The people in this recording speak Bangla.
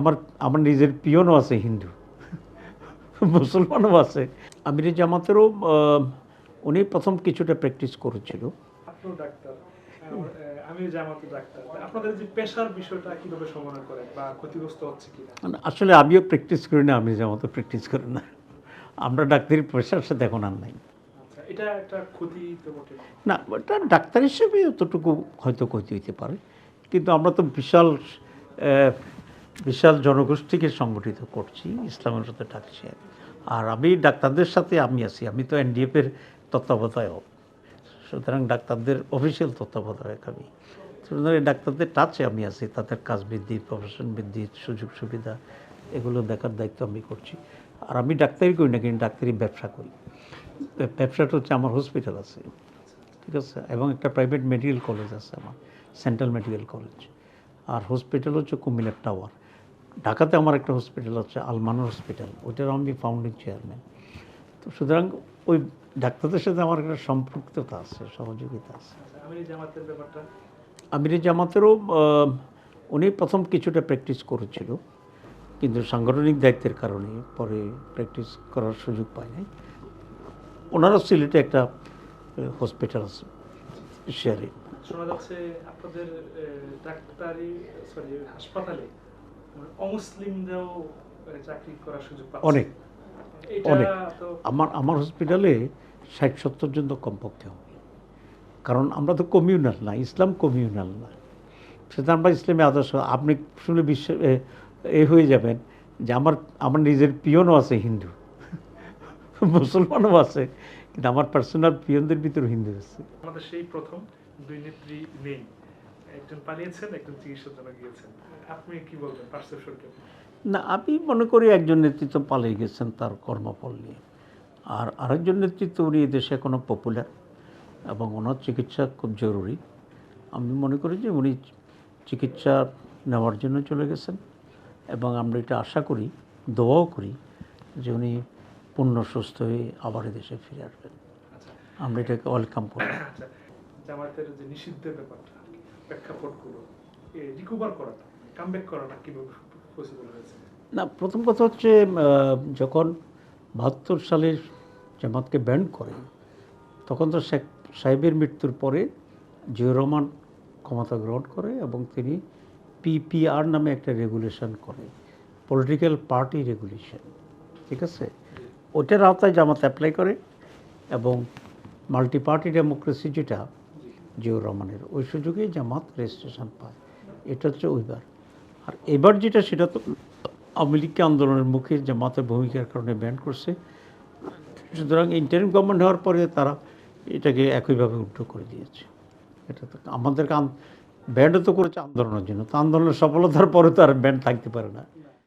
আমার আমার নিজের পিয়নও আছে হিন্দু মুসলমানও আছে। আমির জামাতেরও উনি প্রথম কিছুটা প্র্যাকটিস করেছিল। আমি আসলে আমিও প্র্যাকটিস করি না আমির জামাতও প্র্যাকটিস করি না। আমরা ডাক্তারি পেশার সাথে এখন আর নাই। আচ্ছা এটা না ওটা ডাক্তার হিসেবে অতটুকু হয়তো ক্ষতি হইতে পারে কিন্তু আমরা তো বিশাল বিশাল জনগোষ্ঠীকে সংগঠিত করছি, ইসলামের সাথে ডাকছি আর আমি ডাক্তারদের সাথে আমি আছি, আমি তো এনডিএফের তত্ত্বাবধায়ক। সুতরাং ডাক্তারদের অফিসিয়াল তত্ত্বাবধায়ক আমি। সুতরাং এই ডাক্তারদের টাচে আমি আছি, তাদের কাজ বৃদ্ধি প্রফেশন বৃদ্ধি, সুযোগ সুবিধা, এগুলো দেখার দায়িত্ব আমি করছি। আর আমি ডাক্তারি করি না, কিন্তু ডাক্তারি ব্যবসা করি। ব্যবসাটা হচ্ছে আমার হসপিটাল আছে, ঠিক আছে? এবং একটা প্রাইভেট মেডিকেল কলেজ আছে আমার সেন্ট্রাল মেডিকেল কলেজ আর হসপিটাল হচ্ছে কুমিল্লার টাওয়ার ঢাকাতে আমার একটা হসপিটাল আছে আলমানা হসপিটাল ওইটার আমি ফাউন্ডিং চেয়ারম্যান তো সুতরাং ওই ডাক্তারদের সাথে আমার একটা সম্পৃক্ততা আছে সহযোগিতা আছে। আমির জামাতেরও উনি প্রথম কিছুটা প্র্যাকটিস করেছিল কিন্তু সাংগঠনিক দায়িত্বের কারণে পরে প্র্যাকটিস করার সুযোগ পায় নাই। ওনারও সিলেটে একটা হসপিটাল আছে শেয়ারে শোনা যাচ্ছে আপনাদের ডাক্তারি সরি হাসপাতালে অমুসলিমরাও চাকরি করার সুযোগ পাচ্ছে। অনেক। অনেক। আমার আমার হসপিটালে ষাট সত্তর জন তো কমপক্ষে হবে। কারণ আমরা তো কমিউনাল না ইসলাম কমিউনাল না। সেটা আমরা ইসলামী আদর্শ। আপনি শুনে বিশ্ব এ- এ হয়ে যাবেন যে আমার আমার নিজের পিয়নও আছে হিন্দু। মুসলমানও আছে কিন্তু আমার পার্সোনাল পিয়নদের ভিতরে হিন্দু আছে। আমাদের সেই প্রথম দুই নেত্রী নেই। একজন পালিয়েছেন একজন চিকিৎসার জন্য গিয়েছেন। আপনি কি বলবেন পার্সেপশন না আমি মনে করি একজন নেতৃত্ব পালিয়ে গেছেন তার কর্মফল নিয়ে। আর আরেকজন নেতৃত্ব উনি দেশে এখনও পপুলার এবং ওনার চিকিৎসা খুব জরুরি। আমি মনে করি যে উনি চিকিৎসা নেওয়ার জন্য চলে গেছেন এবং আমরা এটা আশা করি দোয়াও করি যে উনি পূর্ণ সুস্থ হয়ে আবার দেশে ফিরে আসবেন। আচ্ছা। আমরা এটাকে ওয়েলকাম করি। আচ্ছা। জামাতের যে নিষিদ্ধের ব্যাপারটা রিকভার করাটা কামব্যাক করাটা পসিবল হয়েছে? না, প্রথম কথা হচ্ছে যখন বাহাত্তর সালে জামাতকে ব্যান্ড করে, তখন তো শেখ সাহেবের মৃত্যুর পরে জিয়র রহমান ক্ষমতা গ্রহণ করে এবং তিনি পিপিআর নামে একটা রেগুলেশন করে পলিটিক্যাল পার্টি রেগুলেশন ঠিক আছে? ওটার আওতায় জামাত অ্যাপ্লাই করে এবং মাল্টি পার্টি ডেমোক্রেসি যেটা জিয়র রহমানের। ওই সুযোগেই জামাত রেজিস্ট্রেশন পায়। এটা হচ্ছে ওইবার আর এবার যেটা, সেটা তো আওয়ামী লীগকে আন্দোলনের মুখে জামাতের ভূমিকার কারণে ব্যান করছে। সুতরাং ইন্টারিম গভর্নমেন্ট হওয়ার পরে তারা এটাকে একইভাবে উল্টো করে দিয়েছে। এটা তো আমাদেরকে ব্যান্ডও তো করেছে আন্দোলনের জন্য। তো আন্দোলনের সফলতার পরে তো আর ব্যান্ড থাকতে পারে না।